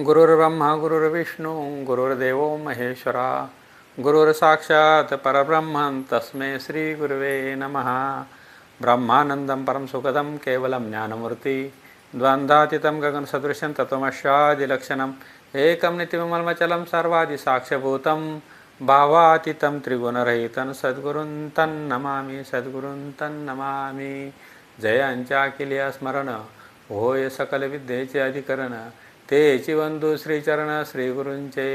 गुरुर्ब्रह्मा गुरुर्विष्णू गुरुर्देवो महेश्वरा गुरुर्साक्षात् परब्रह्म तस्मै श्रीगुरुवे नमः. ब्रह्मानन्दं परं सुखदं केवलं ज्ञानमूर्ति द्वन्द्वातीतं गगनसदृशं तत्त्वमस्यादिलक्षणम् एकं नित्यविमलमचलं सर्वादिसाक्ष्यभूतं भावातीतं त्रिगुणरहितं सद्गुरुं तन्नमामि सद्गुरुं तन्नमामि जयांच्या केल्या स्मरण होय सकल विद्येचे अधिकरण ते बंधू श्रीचरण श्रीगुरूंचे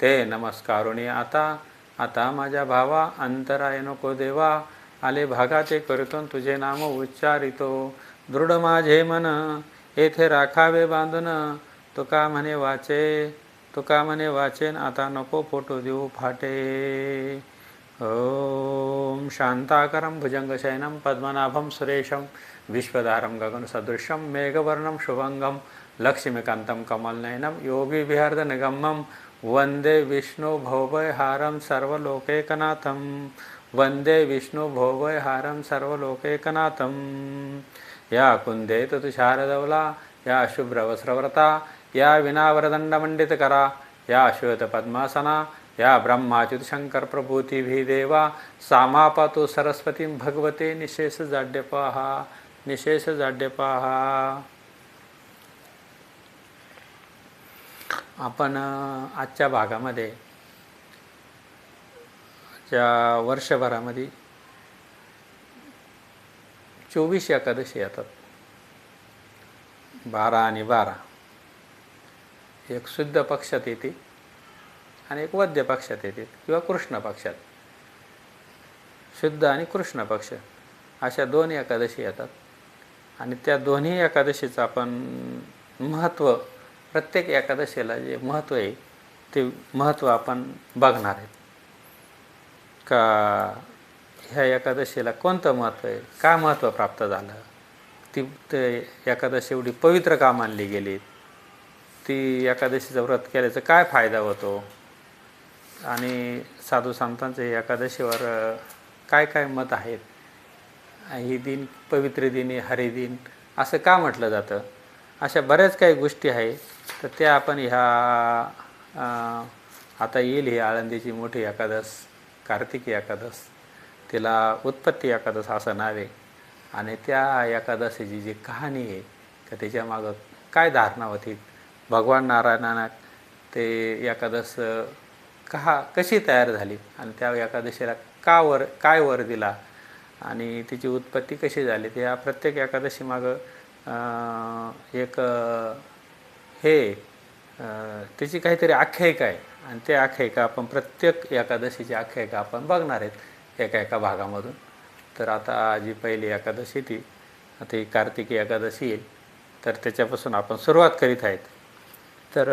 ते नमस्कारुणी आता आता माझ्या भावा अंतराय नको देवा. आले भागाचे करतो तुझे नाम उच्चारितो. दृढ माझे मन येथे राखावे बांधून. तुका म्हणे वाचे तुका म्हणे वाचेन आता नको फोटो देऊ फाटे. ॐ शान्ताकरं भुजंगशयनं पद्मनाभं सुरेशं विश्वधारं गगनसदृशं मेघवर्णं शुभङ्गं लक्ष्मीकान्तं कमलनयनं योगिविहर्दनगमं वन्दे विष्णुभवभयहारं सर्वलोकैकनाथं वन्दे विष्णुभवभयहारं सर्वलोकैकनाथं या कुन्दे तुषारदवला या शुभ्रवस्रव्रता या विनावरदण्डमण्डितकरा या श्वेतपद्मासना या ब्रह्माच्युत शंकर देवा सामापातु सरस्वतीं भगवते निशेषजाड्यपाः निशेषजाड्यपाः। आपण आजच्या भागामध्ये ज्या वर्षभरामध्ये चोवीस एकादशी येतात. बारा आणि बारा. एक शुद्ध पक्षात येते आणि एक वद्य पक्षात येते किंवा कृष्ण पक्षात. शुद्ध आणि कृष्ण पक्ष अशा दोन एकादशी येतात. आणि त्या दोन्ही एकादशीचं आपण महत्त्व प्रत्येक एकादशीला जे महत्त्व आहे ते महत्त्व आपण बघणार आहेत का ह्या एकादशीला कोणतं महत्त्व आहे? काय महत्त्व प्राप्त झालं? ती ते एकादशी एवढी पवित्र का मानली गेली? ती एकादशीचं व्रत केल्याचा काय फायदा होतो? आणि साधू संतांचे एकादशीवर काय काय मत आहेत? ही दिन पवित्र दिनी हरिदिन असं का म्हटलं जातं? अशा बऱ्याच काही गोष्टी आहे तर त्या आपण ह्या आता येईल ही आळंदीची मोठी एकादश कार्तिकी एकादश. तिला उत्पत्ती एकादश असं नाव आहे. आणि त्या एकादशीची जी कहाणी आहे का त्याच्यामागं काय धारणा होती? भगवान नारायणानं ते एकादश कहा कशी तयार झाली? आणि त्या एकादशीला का वर काय वर दिला? आणि तिची उत्पत्ती कशी झाली? ते या प्रत्येक एकादशी मागं एक हे त्याची काहीतरी आख्यायिका आहे. आणि ते आख्यायिका आपण प्रत्येक एकादशीची आख्यायिका आपण बघणार आहेत एका एका भागामधून. तर आता जी पहिली एकादशी ती आता ही कार्तिकी एकादशी येईल. तर त्याच्यापासून आपण सुरुवात करीत आहेत. तर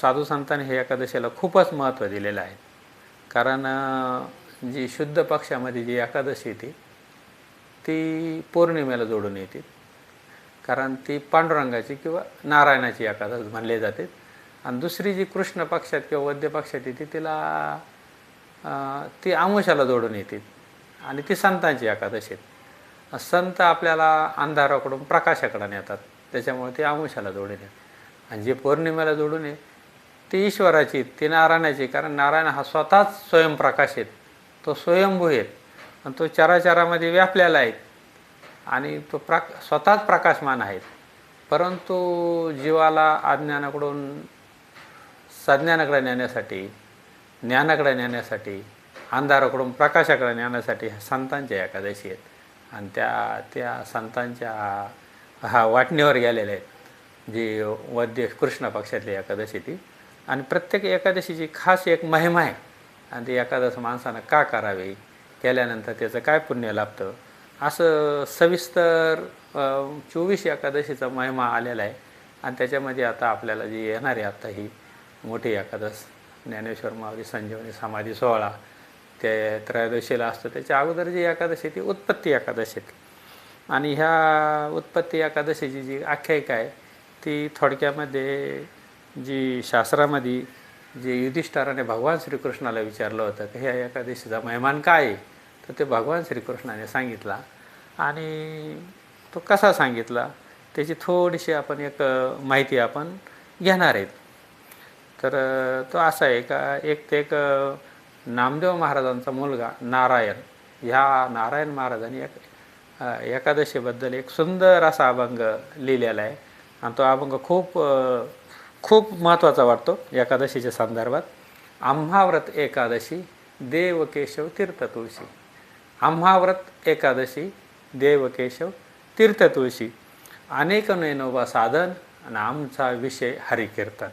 साधू संतांनी हे एकादशीला खूपच महत्त्व दिलेलं आहे. कारण जी शुद्ध पक्षामध्ये जी एकादशी येते ती पौर्णिमेला जोडून येते. कारण ती पांडुरंगाची किंवा नारायणाची एकादश म्हणले जाते. आणि दुसरी जी कृष्ण पक्षात किंवा वद्य पक्षात येते तिला ती आमुषाला जोडून येते. आणि ती संतांची एकादश आहे. संत आपल्याला अंधाराकडून प्रकाशाकडे नेतात. त्याच्यामुळे ती आमुषाला जोडून येतात आणि जे पौर्णिमेला जोडून येत ती ईश्वराची ती नारायणाची कारण नारायण हा स्वतःच स्वयंप्रकाश आहेत तो स्वयंभू आहेत आणि तो चराचरामध्ये व्यापलेला आहे. आणि तो प्राक स्वतःच प्रकाशमान आहेत. परंतु जीवाला अज्ञानाकडून सज्ञानाकडे नेण्यासाठी ज्ञानाकडे नेण्यासाठी अंधाराकडून प्रकाशाकडे नेण्यासाठी ह्या संतांच्या एकादशी आहेत. आणि त्या त्या संतांच्या हा वाटणीवर गेलेल्या आहेत. जी वद्य कृष्ण पक्षातली एकादशी ती. आणि प्रत्येक एकादशीची खास एक महिमा आहे. आणि ती एकादश माणसानं का करावी? केल्यानंतर त्याचं काय पुण्य लाभतं? असं सविस्तर चोवीस एकादशीचा महिमा आलेला आहे. आणि त्याच्यामध्ये आता आपल्याला जी येणार आहे आत्ता ही मोठी एकादश ज्ञानेश्वर माऊली संजीवनी समाधी सोहळा ते त्रयोदशीला असतं. त्याच्या अगोदर जी एकादशी ती उत्पत्ती एकादशी आणि ह्या उत्पत्ती एकादशीची जी आख्यायिका आहे ती थोडक्यामध्ये जी शास्त्रामध्ये जे युधिष्ठाराने भगवान श्रीकृष्णाला विचारलं होतं की ह्या एकादशीचा महिमान काय आहे? तर ते भगवान श्रीकृष्णाने सांगितला आणि तो कसा सांगितला? त्याची थोडीशी आपण एक माहिती आपण घेणार आहेत. तर तो असा आहे का एक ते एक नामदेव महाराजांचा मुलगा नारायण ह्या नारायण महाराजांनी एक एकादशीबद्दल एक सुंदर असा अभंग लिहिलेला आहे. आणि तो अभंग खूप खूप महत्त्वाचा वाटतो एकादशीच्या संदर्भात. आम्हाव्रत एकादशी देव केशव तीर्थ तुळशी. आम्हाव्रत एकादशी देवकेशव तीर्थ तुळशी अनेक नैनोबा साधन आणि आमचा विषय हरिकीर्तन.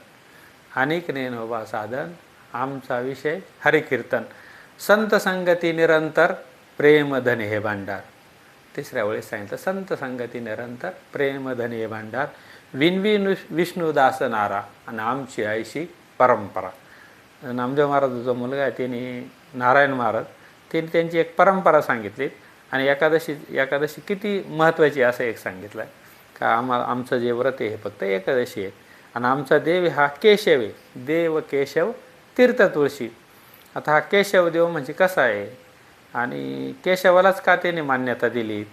अनेक नैनोबा साधन आमचा विषय हरिकीर्तन. संत संगती निरंतर प्रेमधन हे भांडार. तिसऱ्या वेळेस सांगितलं संत संगती निरंतर प्रेमधन हे भांडार. विनविन विष्णुदास नारा आणि आमची आयशी परंपरा. नामदेव महाराजाचा मुलगा आहे त्यांनी नारायण महाराज त्यांनी त्यांची एक परंपरा सांगितली आणि एकादशी एकादशी किती महत्त्वाची असं एक सांगितलं का आम्हा आमचं जे व्रत आहे हे फक्त एकादशी आहे. आणि आमचा देव हा केशव आहे. देव केशव तीर्थ तुळशी. आता हा केशव देव म्हणजे कसा आहे? आणि केशवालाच का त्याने मान्यता दिली?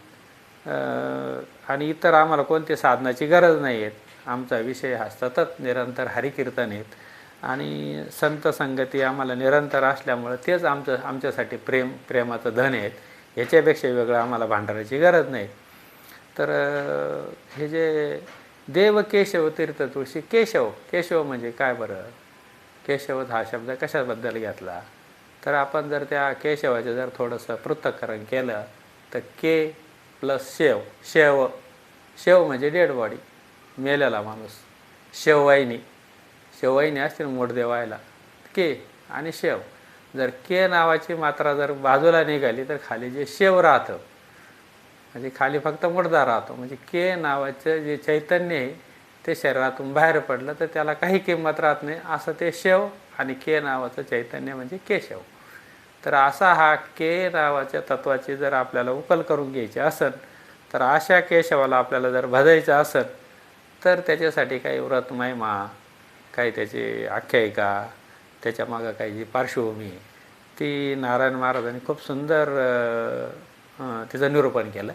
आणि इतर आम्हाला कोणत्या साधनाची गरज नाही आहेत आमचा विषय हा सतत निरंतर हरिकीर्तन आहेत. आणि संत संगती आम्हाला निरंतर असल्यामुळं तेच आमचं आमच्यासाठी प्रेम प्रेमाचं धन आहेत. ह्याच्यापेक्षा वेगळं आम्हाला भांडाराची गरज नाही. तर हे जे देव केशव तीर्थ तुळशी केशव केशव म्हणजे काय बरं? केशव हा शब्द कशाबद्दल घेतला? तर आपण जर त्या केशवाचं जर थोडंसं पृथ्थकरण केलं तर के प्लस शेव शेव शेव म्हणजे डेड बॉडी मेलेला माणूस शेववाहिनी. शेवईने असतील ना मोठदे व्हायला के आणि शेव. जर के नावाची मात्रा जर बाजूला निघाली तर खाली जे शेव राहतं म्हणजे खाली फक्त मुडदा राहतो. म्हणजे के नावाचं जे चैतन्य आहे ते शरीरातून बाहेर पडलं तर त्याला काही किंमत राहत नाही. असं ते शेव आणि के नावाचं चैतन्य म्हणजे केशव तर असा हा के नावाच्या तत्वाची जर आपल्याला उकल करून घ्यायची असेल तर अशा केशवाला आपल्याला जर भजायचं असेल तर त्याच्यासाठी काही व्रत महिमा काय त्याची आख्यायिका त्याच्या मागं काही जी पार्श्वभूमी आहे ती नारायण महाराजांनी खूप सुंदर तिचं निरूपण केलं.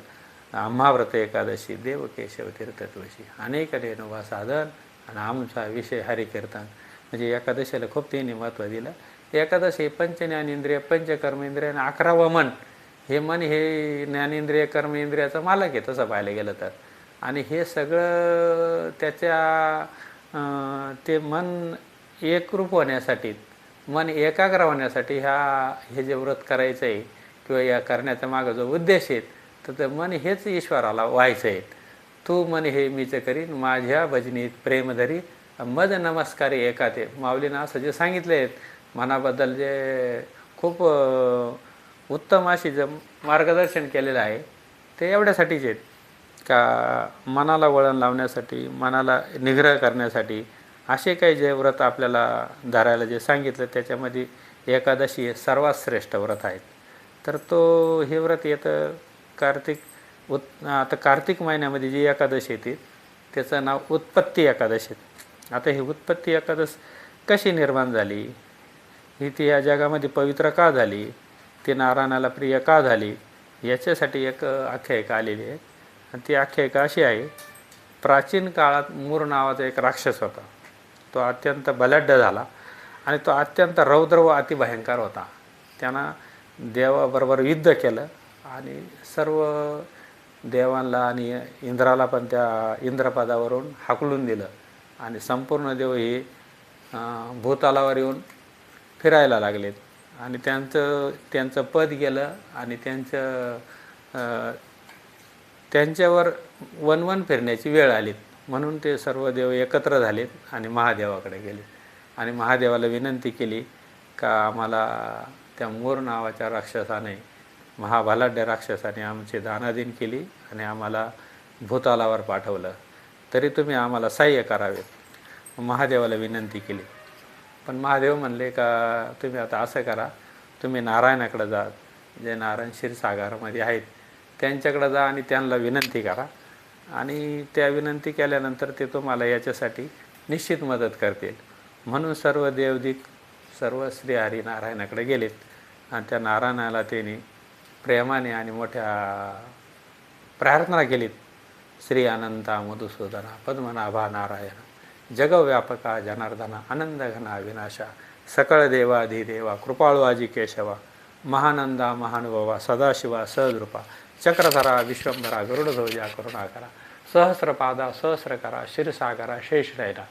आम्हाव्रत एकादशी देव तीर्थत्वशी अनेक रेणुभा साधन आणि आमचा विषय हरिकीर्तन. म्हणजे एकादशीला खूप त्यांनी महत्त्व दिलं. एकादशी पंचज्ञानेंद्रिय पंचकर्मेंद्रिय आणि अकरावं मन. हे मन हे ज्ञानेंद्रिय कर्मेंद्रियाचं मालक आहे तसं पाहायला गेलं तर. आणि हे सगळं त्याच्या ते मन एकरूप होण्यासाठी मन एकाग्र होण्यासाठी ह्या हे जे व्रत करायचं आहे किंवा या करण्याचा मागं जो उद्देश आहे तर ते मन हेच ईश्वराला व्हायचं आहे तू मन हे मीच करीन माझ्या भजनीत प्रेम धरी मद नमस्कारी एका ते माऊलीनं असं जे सांगितले आहेत मनाबद्दल जे खूप उत्तम अशी जे मार्गदर्शन केलेलं आहे ते एवढ्यासाठीच आहेत. का मनाला वळण लावण्यासाठी मनाला निग्रह करण्यासाठी असे काही जे व्रत आपल्याला धरायला जे सांगितलं त्याच्यामध्ये एकादशी हे सर्वात श्रेष्ठ व्रत आहेत. तर तो हे व्रत येतं कार्तिक उत् आता कार्तिक महिन्यामध्ये जी एकादशी येते त्याचं नाव उत्पत्ती एकादशी आता ही उत्पत्ती एकादश कशी निर्माण झाली? ही ती या जगामध्ये पवित्र का झाली? ती नारायणाला प्रिय का झाली? याच्यासाठी एक आख्यायिका आलेली आहे. आणि ती आख्यायिका अशी आहे प्राचीन काळात मूर नावाचा एक राक्षस होता. तो अत्यंत बलाढ्य झाला आणि तो अत्यंत रौद्र व अतिभयंकर होता. त्यानं देवाबरोबर युद्ध केलं आणि सर्व देवांना आणि इंद्राला पण त्या इंद्रपदावरून हाकलून दिलं आणि संपूर्ण देव हे भूतालावर येऊन फिरायला लागलेत. आणि त्यांचं त्यांचं पद गेलं आणि त्यांचं त्यांच्यावर वनवन फिरण्याची वेळ आली. म्हणून ते सर्व देव एकत्र झालेत आणि महादेवाकडे गेले. आणि महादेवाला विनंती केली का आम्हाला त्या मोर नावाच्या राक्षसाने महाभालाढ्य राक्षसाने आमची दानादीन केली आणि आम्हाला भूतालावर पाठवलं. तरी तुम्ही आम्हाला सहाय्य करावेत महादेवाला विनंती केली. पण महादेव म्हणले का तुम्ही आता असं करा तुम्ही नारायणाकडे जा. जे नारायण क्षीरसागरामध्ये आहेत त्यांच्याकडे जा आणि त्यांना विनंती करा. आणि त्या विनंती केल्यानंतर ते तुम्हाला याच्यासाठी निश्चित मदत करतील. म्हणून सर्व देवदिक सर्व श्री हरिनारायणाकडे गेलेत. आणि त्या नारायणाला त्यांनी प्रेमाने आणि मोठ्या प्रार्थना केलीत. श्री अनंता मधुसूदना पद्मनाभा नारायण जगव्यापका जनार्दना आनंद घना विनाशा सकळ देवा कृपाळू आजी केशवा महानंदा महानुभवा सदाशिवा सहद्रुपा चक्रधरा विश्वंभरा गरुडध्वजा करुणाकरा सहस्रपादा सहस्रकरा क्षीरसागरा शेषरैना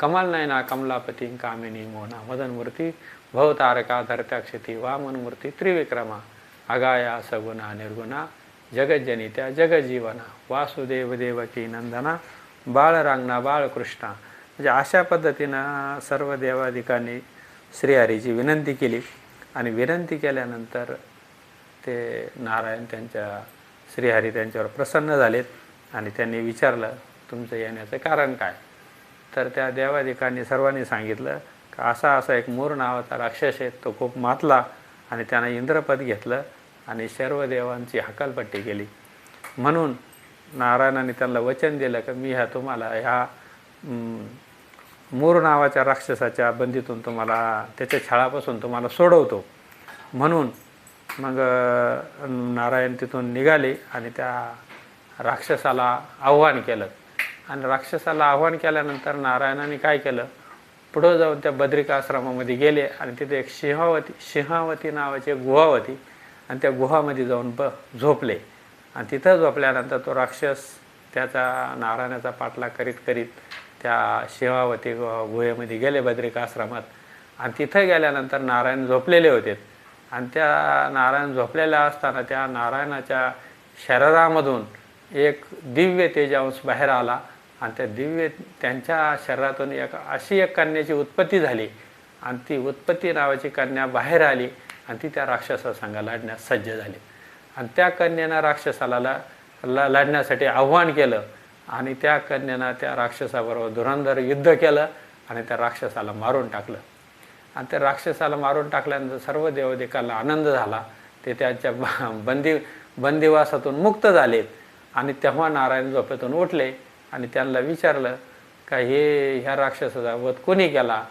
कमलनयना कमलापती कामिनी मोना मदनमूर्ती भवतारका धरत्याक्षती वामनमूर्ती त्रिविक्रमा अगाया सगुणा निर्गुणा जगज्जनित्या जगजीवना वासुदेव देवकी नंदना बाळरांगणा बाळकृष्णा म्हणजे अशा पद्धतीनं सर्व देवाधिकांनी श्रीहरीची विनंती केली आणि विनंती केल्यानंतर ते नारायण त्यांच्या श्रीहरी त्यांच्यावर प्रसन्न झालेत आणि त्यांनी विचारलं तुमचं येण्याचं कारण काय? तर त्या देवाधिकांनी सर्वांनी सांगितलं का असा असा एक मूर नावाचा राक्षस आहे तो खूप मातला आणि त्यानं इंद्रपद घेतलं आणि सर्व देवांची हकालपट्टी केली. म्हणून नारायणाने त्यांना वचन दिलं की मी ह्या तुम्हाला ह्या मूर नावाच्या राक्षसाच्या बंदीतून तुम्हाला त्याच्या छळापासून तुम्हाला सोडवतो. म्हणून मग नारायण तिथून निघाले आणि त्या राक्षसाला आव्हान केलं. आणि राक्षसाला आव्हान केल्यानंतर नारायणाने काय केलं? पुढं जाऊन त्या बद्रिका आश्रमामध्ये गेले आणि तिथे एक सिंहावती सिंहावती नावाची गुहा होती. आणि त्या गुहामध्ये जाऊन ब झोपले. आणि तिथं झोपल्यानंतर तो राक्षस त्याचा नारायणाचा पाठलाग करीत करीत त्या सिंहावती गुहेमध्ये गेले बद्रिका आश्रमात. आणि तिथं गेल्यानंतर नारायण झोपलेले होते. आणि त्या नारायण झोपलेल्या असताना त्या नारायणाच्या शरीरामधून एक दिव्य तेजांश बाहेर आला आणि त्या दिव्य त्यांच्या शरीरातून एक अशी एक कन्याची उत्पत्ती झाली आणि ती उत्पत्ती नावाची कन्या बाहेर आली आणि ती त्या राक्षसासंग लढण्यास सज्ज झाली. आणि त्या कन्येनं राक्षसाला लढण्यासाठी आव्हान केलं आणि त्या कन्येनं त्या राक्षसाबरोबर धुरंधर युद्ध केलं आणि त्या राक्षसाला मारून टाकलं. आणि त्या राक्षसाला मारून टाकल्यानंतर सर्व देवदेकाला आनंद झाला. ते त्याच्या ब- बंदी बंदिवासातून मुक्त झालेत. आणि तेव्हा नारायण झोपेतून उठले आणि त्यांना विचारलं का हे ह्या राक्षसाचा वध कोणी केला?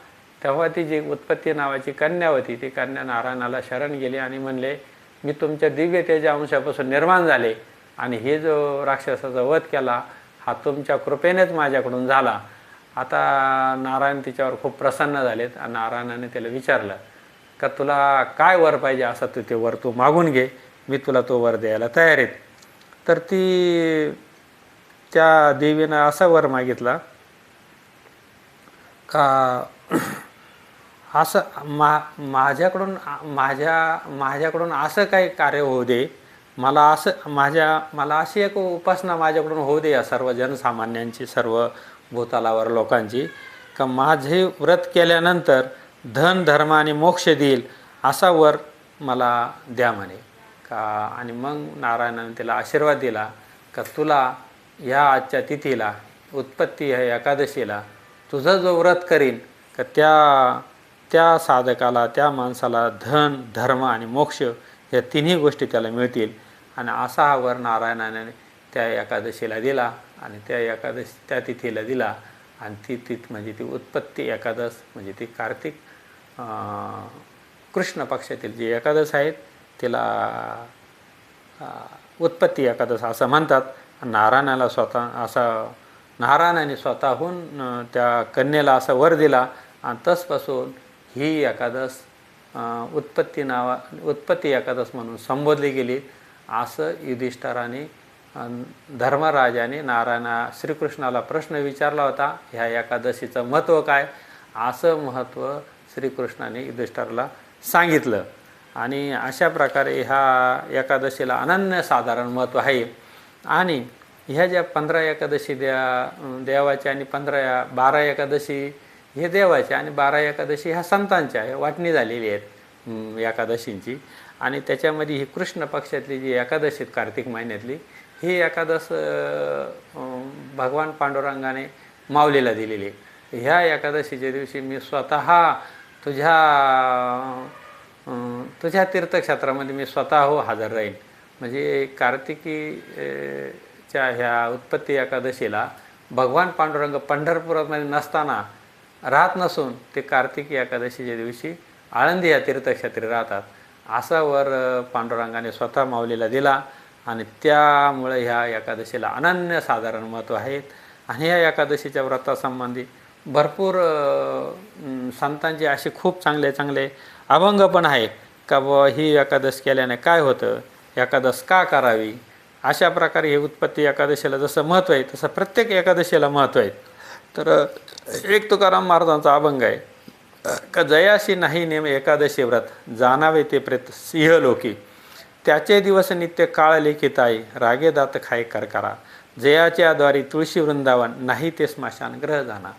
तेव्हा ती जी उत्पत्ती नावाची कन्या होती ती कन्या नारायणाला शरण गेली आणि म्हणले मी तुमच्या दिव्य तेजा अंशापासून निर्माण झाले आणि हे जो राक्षसाचा वध केला हा तुमच्या कृपेनेच माझ्याकडून झाला. आता नारायण तिच्यावर खूप प्रसन्न झालेत. नारायणाने त्याला विचारलं का तुला काय वर पाहिजे असं तू ते वर तू मागून घे. मी तुला तो वर द्यायला तयार आहेत तर ती त्या देवीनं असा वर मागितला का असं मा माझ्याकडून माझ्या माझ्याकडून असं काही कार्य होऊ दे. मला असं माझ्या मला अशी एक उपासना माझ्याकडून होऊ दे या सर्व जनसामान्यांची सर्व भूतालावर लोकांची. का माझे व्रत केल्यानंतर धन धर्म आणि मोक्ष देईल असा वर मला द्या म्हणे. का आणि मग नारायणाने त्याला आशीर्वाद दिला का तुला ह्या आजच्या तिथीला उत्पत्ती ह्या एकादशीला तुझं जो व्रत करीन का त्या त्या साधकाला त्या माणसाला धन धर्म आणि मोक्ष या तिन्ही गोष्टी त्याला मिळतील. आणि असा हा वर नारायणाने त्या एकादशीला दिला. आणि त्या एकादश त्या तिथीला दिला. आणि ती तिथ म्हणजे ती उत्पत्ती एकादश म्हणजे ती कार्तिक कृष्ण पक्षातील जी एकादश आहेत तिला उत्पत्ती एकादश असं म्हणतात. नारायणाला स्वतः असा नारायणाने स्वतःहून त्या कन्येला असा वर दिला. आणि तसपासून ही एकादश उत्पत्ती नावा उत्पत्ती एकादश म्हणून संबोधली गेली. असं युधिष्ठराने धर्मराजाने नारायणा श्रीकृष्णाला प्रश्न विचारला होता ह्या एकादशीचं महत्त्व काय? असं महत्त्व श्रीकृष्णाने युधिष्ठराला सांगितलं. आणि अशा प्रकारे ह्या एकादशीला अनन्यसाधारण महत्त्व आहे. आणि ह्या ज्या पंधरा एकादशी द्या देवाच्या आणि पंधरा बारा एकादशी हे देवाच्या आणि बारा एकादशी ह्या संतांच्या आहे वाटणी झालेली आहेत एकादशींची. आणि त्याच्यामध्ये ही कृष्ण पक्षातली जी एकादशी कार्तिक महिन्यातली ही एकादश भगवान पांडुरंगाने माऊलीला दिलेली आहे. ह्या एकादशीच्या दिवशी मी स्वतः तुझ्या तुझ्या तीर्थक्षेत्रामध्ये मी स्वतः हो हजर राहीन. म्हणजे कार्तिकीच्या ह्या उत्पत्ती एकादशीला भगवान पांडुरंग पंढरपुरामध्ये नसताना राहत नसून ते कार्तिकी एकादशीच्या दिवशी आळंदी या तीर्थक्षेत्री राहतात. असा वर पांडुरंगाने स्वतः माऊलीला दिला. आणि त्यामुळे ह्या एकादशीला अनन्यसाधारण महत्त्व आहेत आणि ह्या एकादशीच्या व्रतासंबंधी भरपूर संतांचे असे खूप चांगले चांगले अभंग पण आहे का बुवा ही एकादश केल्याने काय होतं? एकादश का करावी? अशा प्रकारे हे उत्पत्ती एकादशीला जसं महत्त्व आहे तसं प्रत्येक एकादशीला महत्त्व आहे. तर एक तुकाराम महाराजांचा अभंग आहे. का जयाशी नाही नेम एकादशी व्रत जाणावे ते प्रेत सिंहलोकी. त्याचे दिवस नित्य काळ लेखित आहे. रागे दात खाय करकारा. जयाच्या द्वारी तुळशी वृंदावन नाही ते स्मशान ग्रह जाणार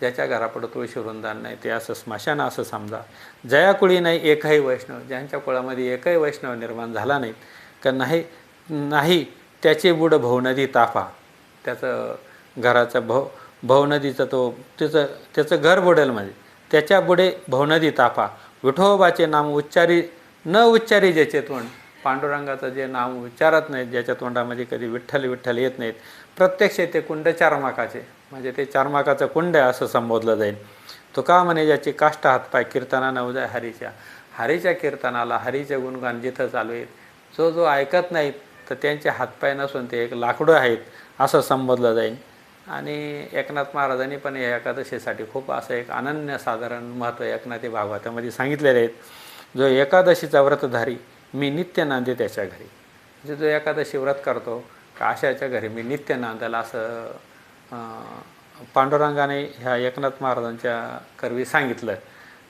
ज्याच्या घरापुढं तुळशी वृंदावन नाही ते असं स्मशान असं समजा. जयाकुळी नाही एकही वैष्णव. ज्यांच्या कुळामध्ये एकही वैष्णव निर्माण झाला नाही का नाही नाही त्याचे बुड भवनदी ताफा. त्याचं घराचं भव भवनदीचं तो त्याचं त्याचं घर बुडेल म्हणजे. त्याच्या बुडे भवनदी ताफा. विठोबाचे नाम उच्चारी न उच्चारी ज्याचे तोंड पांडुरंगाचं जे नाव विचारत नाहीत ज्याच्या तोंडामध्ये कधी विठ्ठल विठ्ठल येत नाहीत प्रत्यक्ष ते कुंड चारमाकाचे म्हणजे ते चारमाकाचं कुंड आहे असं संबोधलं जाईल. तो का म्हणे ज्याची काष्ट हातपाय कीर्तना नवजाय हरीच्या. हरीच्या कीर्तनाला हरीचे गुणगान जिथं चालू आहेत जो जो ऐकत नाहीत तर त्यांचे हातपाय नसून ते एक लाकडं आहेत असं संबोधलं जाईल. आणि एकनाथ महाराजांनी पण या एकादशीसाठी खूप असं एक अनन्य साधारण महत्त्व एकनाथी भागवतामध्ये सांगितलेले आहेत जो एकादशीचा व्रतधारी मी नित्य नांदे त्याच्या घरी. म्हणजे जो एकादशी व्रत करतो का अशाच्या घरी मी नित्य नांदायला असं पांडुरंगाने ह्या एकनाथ महाराजांच्या करवी सांगितलं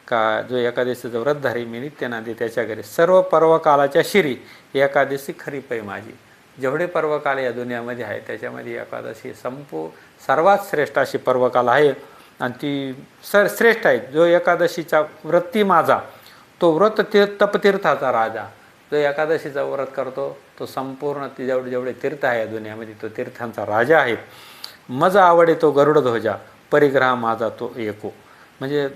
का जो एकादशीचं व्रतधारी मी नित्य नांदे त्याच्या घरी. सर्व पर्वकालाच्या शिरी एकादशी खरी पै माझी. जेवढे पर्वकाल या दुनियामध्ये आहे त्याच्यामध्ये एकादशी संपू सर्वात श्रेष्ठ अशी पर्वकाल आहे. आणि ती सर श्रेष्ठ आहे. जो एकादशीचा व्रती माझा तो व्रत तीर्थ तपतीर्थाचा राजा. जो एकादशीचा व्रत करतो तो संपूर्ण ती जेवढे जेवढे तीर्थ आहे दुनियामध्ये तो तीर्थांचा राजा आहे. मज आवडे तो गरुड ध्वजा परिग्रह माझा तो एको. म्हणजे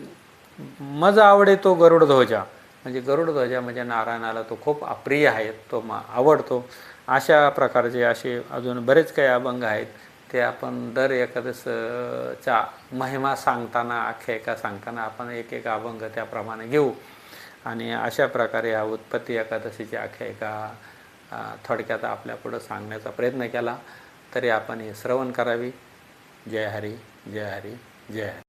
मज आवडे तो गरुड ध्वजा. म्हणजे गरुड ध्वजा म्हणजे नारायणाला तो खूप अप्रिय आहे तो मा आवडतो. अशा प्रकारचे असे अजून बरेच काही अभंग आहेत ते आपण दर एकादशच्या महिमा सांगताना आख्यायिका सांगताना आपण एक एक अभंग त्याप्रमाणे घेऊ. आणि अशा प्रकारे या उत्पत्ती एकादशीची आख्यायिका थोडक्यात आपल्यापुढं सांगण्याचा प्रयत्न केला. तरी आपण हे श्रवण करावी. जय हरी जय हरी जय हरी.